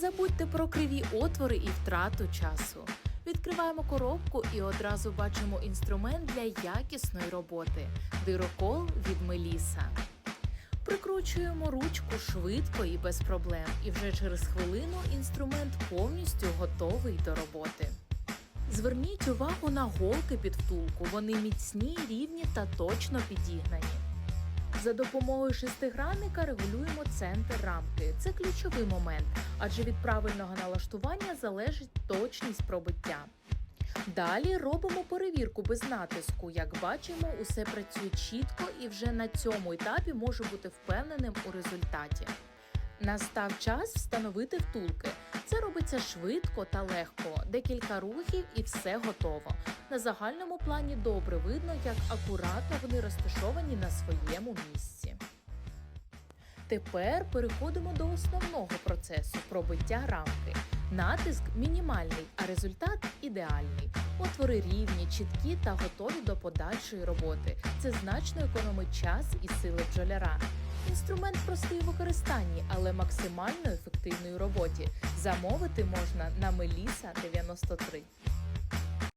Забудьте про криві отвори і втрату часу. Відкриваємо коробку і одразу бачимо інструмент для якісної роботи дирокол від Меліса. Прикручуємо ручку швидко і без проблем, і вже через хвилину інструмент повністю готовий до роботи. Зверніть увагу на голки під втулку. Вони міцні, рівні та точно підігнані. За допомогою шестигранника регулюємо центр рамки. Це ключовий момент, адже від правильного налаштування залежить точність пробиття. Далі робимо перевірку без натиску. Як бачимо, усе працює чітко і вже на цьому етапі можу бути впевненим у результаті. Настав час встановити втулки. Це робиться швидко та легко, декілька рухів і все готово. На загальному плані добре видно, як акуратно вони розташовані на своєму місці. Тепер переходимо до основного процесу пробиття рамки. Натиск мінімальний, а результат ідеальний. Отвори рівні, чіткі та готові до подальшої роботи. Це значно економить час і сили бджоляра. Інструмент простий у використанні, але максимально ефективний у роботі. Замовити можна на Меліса 93.